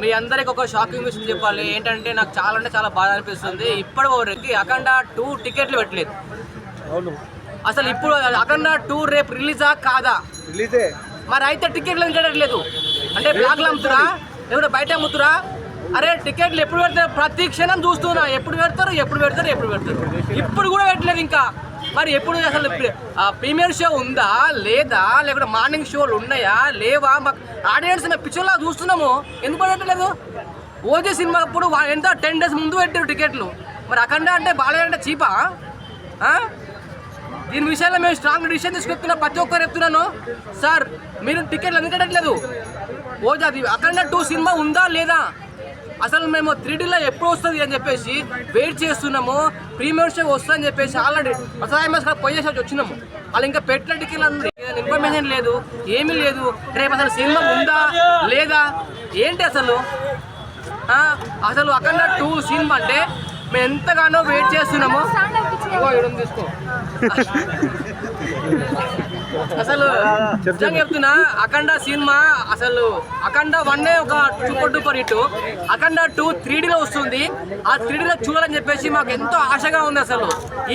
మీ అందరికి ఒక షాకింగ్ విషయం చెప్పాలి. ఏంటంటే నాకు చాలా అంటే చాలా బాధ అనిపిస్తుంది. ఇప్పటి వరకు అఖండ టూ టికెట్లు పెట్టలేదు. అవును. అసలు ఇప్పుడు అఖండ టూ రేపు రిలీజా కాదా? రిలీజే. మరి అయితే టికెట్లు ఎందుకు అంటే బ్లాక్లు అమ్ముతురా? లేకుంటే బయట అమ్ముతురా? అరే టికెట్లు ఎప్పుడు పెడతారు? ప్రతి క్షణం చూస్తున్నా. ఎప్పుడు పెడతారు? ఎప్పుడు పెడతారు? ఎప్పుడు పెడతారు? ఇప్పుడు కూడా పెట్టలేదు ఇంకా. మరి ఎప్పుడు అసలు ప్రీమియర్ షో ఉందా లేదా లేకుంటే మార్నింగ్ షోలు ఉన్నాయా లేవా మాకు ఆడియన్స్ మేము పిక్చర్లా చూస్తున్నాము. ఎందుకు పెట్టలేదు ఓజీ సినిమా అప్పుడు ఎంత టెన్ డేస్ ముందు పెట్టారు టికెట్లు. మరి అఖండ అంటే బాలయ్య అంటే చీపా? దీని విషయంలో మేము స్ట్రాంగ్ డిసిషన్ తీసుకొస్తున్నా ప్రతి ఒక్కరు చెప్తున్నాను. సార్ మీరు టికెట్లు ఎందుకు కట్టట్లేదు? ఓజీ అది అఖండ టూ సినిమా ఉందా లేదా? అసలు మేము త్రీడీలో ఎప్పుడు వస్తుంది అని చెప్పేసి వెయిట్ చేస్తున్నాము. ప్రీమియర్ షో వస్తుంది అని చెప్పేసి ఆల్రెడీ ప్రసాద్ మాస్ పోయేసి వచ్చి వచ్చినాము. వాళ్ళు ఇంకా పెట్టిన టికెట్లు ఇన్ఫర్మేషన్ లేదు ఏమీ లేదు. రేపు అసలు సినిమా ఉందా లేదా? ఏంటి అసలు? అసలు అఖండ టూ సినిమా అంటే మేము ఎంతగానో వెయిట్ చేస్తున్నాము. తీసుకో. అసలు నిజంగా చెప్తున్నా అఖండ సినిమా అసలు అఖండ వన్ ఒక super duper hit Akhanda two three లో వస్తుంది. ఆ త్రీ లో చూడాలని చెప్పేసి మాకు ఎంతో ఆశగా ఉంది అసలు.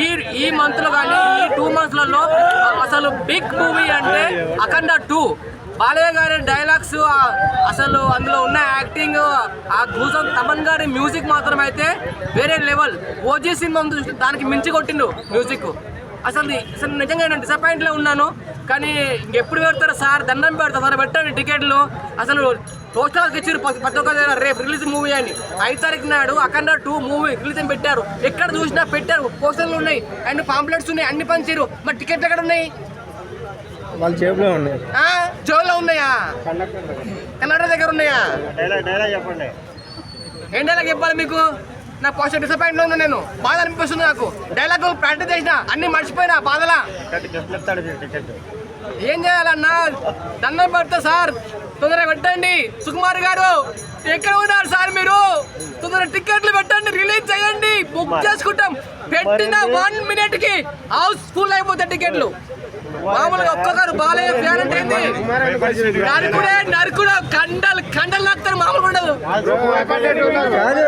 ఈ ఈ మంత్లో కానీ ఈ టూ మంత్స్లలో అసలు బిగ్ మూవీ అంటే అఖండ టూ. బాలయ్య గారి డైలాగ్స్ అసలు అందులో ఉన్న యాక్టింగ్ ఆ గూసం తమన్ గారి మ్యూజిక్ మాత్రం అయితే వేరే లెవెల్. ఓజీ సినిమా దానికి మించి కొట్టిండు మ్యూజిక్. అసలు అసలు నిజంగా నేను disappoint లో ఉన్నాను. కానీ ఇంకెప్పుడు పెడతారు సార్ దండం పెడతారు. సార్ పెట్టండి టికెట్లు. అసలు పోస్టర్కి ఇచ్చారు ప్రతి ఒక్క దగ్గర రేపు రిలీజ్ మూవీ అని ఐదు తారీఖు నాడు అఖండ టూ మూవీ రిలీజ్ అని పెట్టారు. ఎక్కడ చూసినా పెట్టారు. పోస్టర్లు ఉన్నాయి. అండ్ పాంప్లెట్స్ ఉన్నాయి. అన్ని పంచారు మరి టికెట్లు ఎక్కడ ఉన్నాయి? వాళ్ళ జేబులో ఉన్నాయి. ఆ, జోలో ఉన్నాయా? కన్నడ దగ్గర. ఉన్నాయా? డైలాగ్ చెప్పండి. ఏం డైలాగ్ చెప్పాలి మీకు? నా పోస్టర్ డిసప్పాయింట్లో ఉన్నా నేను. బాధ అనిపిస్తుంది నాకు. డైలాగ్ ప్రాక్టీస్ చేసిన అన్ని మర్చిపోయినా బాధలా? ఏం చేయాలన్నా? దండం పెడతా సార్. తొందరగా పెట్టండి. సుకుమార్ గారు ఎక్కడ ఉన్నారు సార్ మీరు? తొందరగా టికెట్లు పెట్టండి రిలీజ్ చేయండి. బుక్ చేసుకుంటాం. పెట్టిన వన్ మినిట్కి హౌస్ ఫుల్ అయిపోతాయి టికెట్లు. మామూలుగా ఒక్కొక్కరు బాలయ్య ఫ్యాన్ అంటే ఏంది? నరుకుడే నరుకుడు కండలు కండలు నక్కుతారు మామూలుగా ఉండదు. కాదు